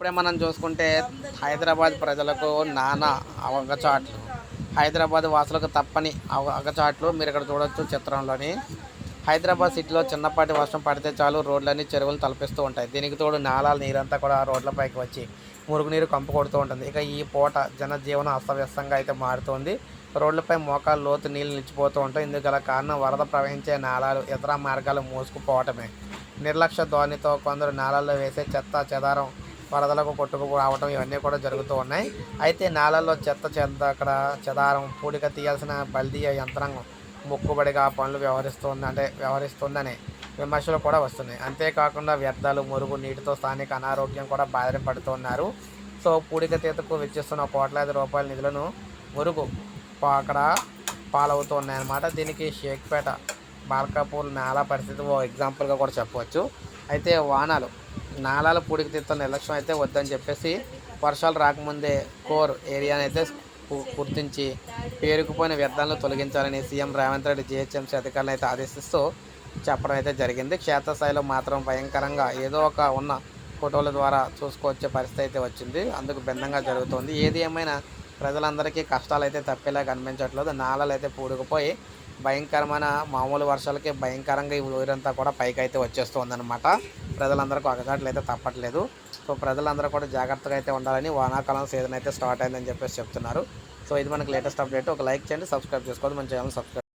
ఇప్పుడే మనం చూసుకుంటే హైదరాబాద్ ప్రజలకు నానా అవగచాట్లు. హైదరాబాద్ వాసులకు తప్పని అవగచాట్లు అగచాట్లు మీరు ఇక్కడ చూడొచ్చు చిత్రంలోని. హైదరాబాద్ సిటీలో చిన్నపాటి వర్షం పడితే చాలు రోడ్లన్నీ చెరువులు తలపిస్తూ ఉంటాయి. దీనికి తోడు నాలాల నీరంతా కూడా రోడ్లపైకి వచ్చి మురుగునీరు కంపు కొడుతూ ఉంటుంది. ఇక ఈ పూట జనజీవనం అస్తవ్యస్తంగా అయితే మారుతోంది. రోడ్లపై మోకాలు లోతు నీళ్ళు నిలిచిపోతూ ఉంటాయి. ఇందుకు గల కారణం వరద ప్రవహించే నాలాలు ఇతర మార్గాలు మూసుకుపోవటమే. నిర్లక్ష్య ధోనితో కొందరు నాలాల్లో వేసే చెత్త చెదారం వరదలకు కొట్టుకు రావడం ఇవన్నీ కూడా జరుగుతూ ఉన్నాయి. అయితే నాలల్లో చెత్త చెత్త అక్కడ చెదారం పూడిక తీయాల్సిన బల్దీయ యంత్రాంగం మొక్కుబడిగా ఆ పనులు వ్యవహరిస్తుంది అంటే వ్యవహరిస్తుందని విమర్శలు కూడా వస్తున్నాయి. అంతేకాకుండా వ్యర్థాలు మురుగు నీటితో స్థానిక అనారోగ్యం కూడా బాధలు పడుతున్నారు సో పూడిక తీతకు వెచ్చిస్తున్న కోట్లాది రూపాయల నిధులను మురుగు అక్కడ పాలవుతూ ఉన్నాయన్నమాట దీనికి షేక్పేట బాల్కాపూర్ నాలా పరిస్థితి ఓ ఎగ్జాంపుల్గా కూడా చెప్పవచ్చు. అయితే వానాలు నాళాలు పూడికి తీర్థం నిర్లక్ష్యం అయితే వద్దని చెప్పేసి వర్షాలు రాకముందే కోర్ ఏరియాని అయితే గుర్తించి పేరుకుపోయిన వ్యర్థాలను తొలగించాలని సీఎం రేవంత్ రెడ్డి జిహెచ్ఎంసీ అధికారులను అయితే ఆదేశిస్తూ చెప్పడం అయితే జరిగింది. క్షేత్రస్థాయిలో మాత్రం భయంకరంగా ఏదో ఒక ఉన్న ఫోటోల ద్వారా చూసుకొచ్చే పరిస్థితి అయితే వచ్చింది. అందుకు భిన్నంగా జరుగుతుంది. ఏది ఏమైనా ప్రజలందరికీ కష్టాలు అయితే తప్పేలా కనిపించట్లేదు. నాళాలు అయితే పూడుకుపోయి భయంకరమైన మామూలు వర్షాలకి భయంకరంగా ఈ ఊరంతా కూడా పైకి అయితే వచ్చేస్తుందన్నమాట. ప్రజలందరికీ ఒకచాట్లు అయితే తప్పట్లేదు. సో ప్రజలందరూ కూడా జాగ్రత్తగా అయితే ఉండాలని వానాకాలం సీజన్ అయితే స్టార్ట్ అయిందని చెప్పేసి చెప్తున్నారు. సో ఇది మనకి లేటెస్ట్ అప్డేట్. ఒక లైక్ చేయండి సబ్స్క్రైబ్ చేసుకోండి మన ఛానల్ సబ్స్క్రైబ్